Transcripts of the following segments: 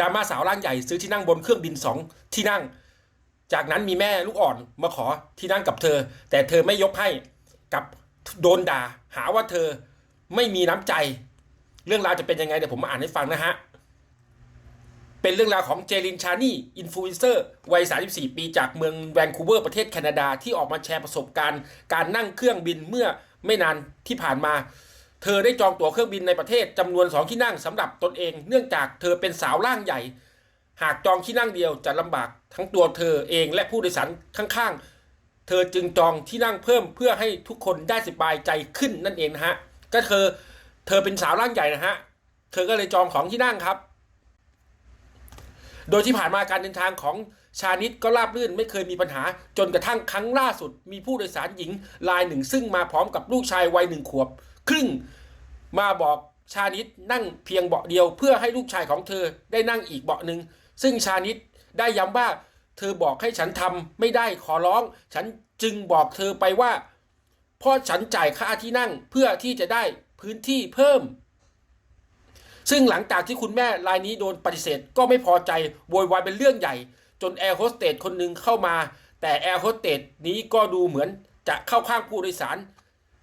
ดราม่าสาวร่างใหญ่ซื้อที่นั่งบนเครื่องบินสองที่นั่ง จากนั้นมีแม่ลูกอ่อนมาขอที่นั่งกับเธอ แต่เธอไม่ยกให้กับโดนด่า หาว่าเธอไม่มีน้ำใจ เรื่องราวจะเป็นยังไงเดี๋ยวผมมาอ่านให้ฟังนะฮะ เป็นเรื่องราวของเจลินชานี่อินฟลูเอนเซอร์วัย 34 ปีจากเมืองแวนคูเวอร์ประเทศแคนาดาที่ออกมาแชร์ประสบการณ์ การนั่งเครื่องบินเมื่อไม่นานที่ผ่านมา เธอได้จองตั๋วเครื่องบินในประเทศจำนวนสองที่นั่งสำหรับตนเอง เนื่องจากเธอเป็นสาวร่างใหญ่ หากจองที่นั่งเดียวจะลำบากทั้งตัวเธอเองและผู้โดยสารข้างๆ เธอจึงจองที่นั่งเพิ่มเพื่อให้ทุกคนได้สบายใจขึ้นนั่นเองนะฮะก็เธอเธอเป็นสาวร่างใหญ่นะฮะเธอก็เลยจองของที่นั่งครับ โดยที่ผ่านมาการเดินทางของชานิดก็ราบรื่นไม่เคยมีปัญหา จนกระทั่งครั้งล่าสุด มีผู้โดยสารหญิงรายหนึ่งซึ่งมาพร้อมกับลูกชายวัยหนึ่งขวบ ครึ่ง มาบอกชานิดนั่งเพียงเบาะเดียว เพื่อให้ลูกชายของเธอได้นั่งอีกเบาะหนึ่งซึ่งชานิดได้ย้ำว่า เธอบอกให้ฉันทำไม่ได้ขอร้อง ฉันจึงบอกเธอไปว่าเพ่อฉันจ่ายค่าที่นั่งเพื่อที่จะได้พื้นที่เพิ่ม ซึ่งหลังจากที่คุณแม่รายนี้โดนปฏิเสธก็ไม่พอใจโวยวายเป็นเรื่องใหญ่ จนแอร์โฮสเตสคนหนึ่งเข้ามา แต่แอร์โฮสเตสนี้ก็ดูเหมือนจะเข้าข้างผู้โดยสาร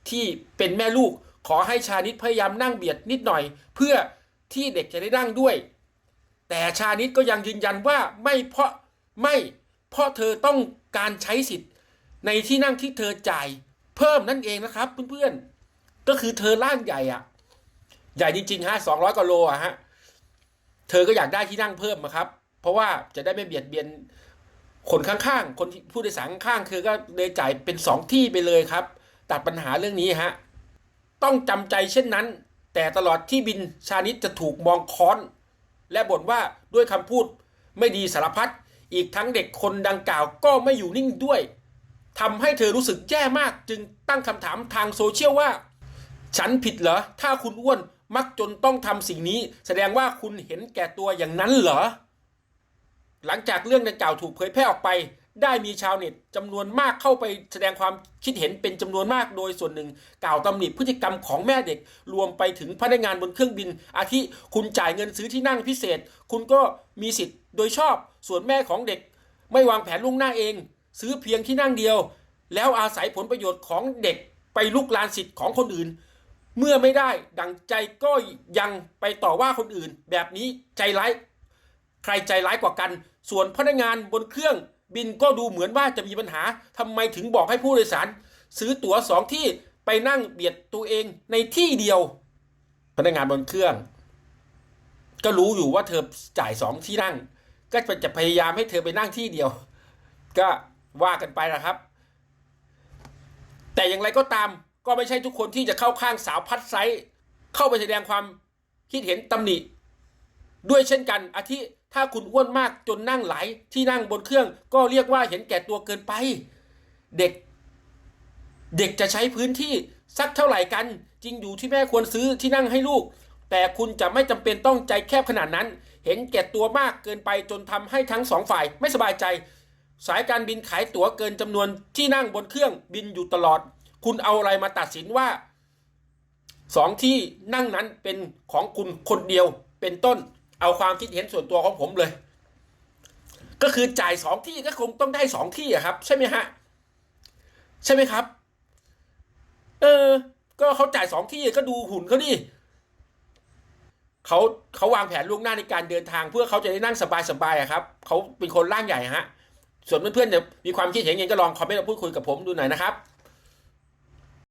ที่เป็นแม่ลูก ขอให้ชานิดพยายามนั่งเบียดนิดหน่อย เพื่อที่เด็กจะได้นั่งด้วย แต่ชานิดก็ยังยืนยันว่าไม่เพราะไม่เพราะเธอต้องการใช้สิทธิ์ ในที่นั่งที่เธอจ่ายเพิ่มนั่นเองนะครับเพื่อนๆก็คือเธอร่างใหญ่อะใหญ่จริงๆฮะสองร้อยกว่าโลอะฮะเธอก็อยากได้ที่นั่งเพิ่มอะครับ เพราะว่าจะได้ไม่เบียดเบียนคนข้างๆ คนผู้โดยสารข้างๆคือก็เลยจ่ายเป็นสองที่ไปเลยครับ ตัดปัญหาเรื่องนี้ฮะ ต้องจำใจเช่นนั้น แต่ตลอดที่บินชานิดจะถูกมองค้อน และบ่นว่าด้วยคำพูดไม่ดีสารพัดอีกทั้งเด็กคนดังกล่าวก็ไม่อยู่นิ่งด้วยทำให้เธอรู้สึกแย่มากจึงตั้งคำถามทางโซเชียลว่า ฉันผิดเหรอ ถ้าคุณอ้วนมักจนต้องทำสิ่งนี้ แสดงว่าคุณเห็นแก่ตัวอย่างนั้นเหรอ หลังจากเรื่องดังกล่าวถูกเผยแพร่ออกไป ได้มีชาวเน็ตจำนวนมากเข้าไปแสดงความคิดเห็นเป็นจำนวนมากโดยส่วนหนึ่ง กล่าวตำหนิพฤติกรรมของแม่เด็ก รวมไปถึงพนักงานบนเครื่องบิน อาทิคุณจ่ายเงินซื้อที่นั่งพิเศษ คุณก็มีสิทธิ์โดยชอบ ส่วนแม่ของเด็ก ไม่วางแผนล่วงหน้าเอง ซื้อเพียงที่นั่งเดียว แล้วอาศัยผลประโยชน์ของเด็กไปลุกลานสิทธิ์ของคนอื่น เมื่อไม่ได้ดังใจก็ยังไปต่อว่าคนอื่น แบบนี้ใจร้ายใครใจร้ายกว่ากัน ส่วนพนักงานบนเครื่อง บินก็ดูเหมือนว่าจะมีปัญหาทำไมถึงบอกให้ผู้โดยสาร ซื้อตั๋วสองที่ไปนั่งเบียดตัวเองในที่เดียว พนักงานบนเครื่อง ก็รู้อยู่ว่าเธอจ่ายสองที่นั่ง ก็จะพยายามให้เธอไปนั่งที่เดียว ก็ว่ากันไปนะครับ แต่อย่างไรก็ตามก็ไม่ใช่ทุกคนที่จะเข้าข้างสาวพัดไซเข้าไปแสดงความคิดเห็นตำหนิ ด้วยเช่นกันอาทิถ้าคุณอ้วนมากจนนั่งไหลายที่นั่งบนเครื่อง ก็เรียกว่าเห็นแก่ตัวเกินไป เด็ก เด็กจะใช้พื้นที่สักเท่าไหร่กัน จริงอยู่ที่แม่ควรซื้อที่นั่งให้ลูก แต่คุณจะไม่จำเป็นต้องใจแคบขนาดนั้น เห็นแก่ตัวมากเกินไปจนทำให้ทั้งสองฝ่ายไม่สบายใจ สายการบินขายตั๋วเกินจำนวนที่นั่งบนเครื่องบินอยู่ตลอด คุณเอาอะไรมาตัดสินว่าสองที่นั่งนั้นเป็นของคุณคนเดียวเป็นต้น เอาความคิดเห็นส่วนตัวของผมเลย ก็คือจ่ายสองที่ก็คงต้องได้สองที่อะครับ ใช่ไหมฮะใช่ไหมครับ เออ ก็เขาจ่ายสองที่ก็ดูหุ่นเขาดิเขาเขาวางแผนล่วงหน้าในการเดินทาง เพื่อเขาจะได้นั่งสบายๆอะครับเขาเป็นคนร่างใหญ่ฮะส่วนเพื่อนๆจะมีความคิดเห็นยังไงก็ลองคอมเมนต์มาพูดคุยกับผมดูหน่อยนะครับ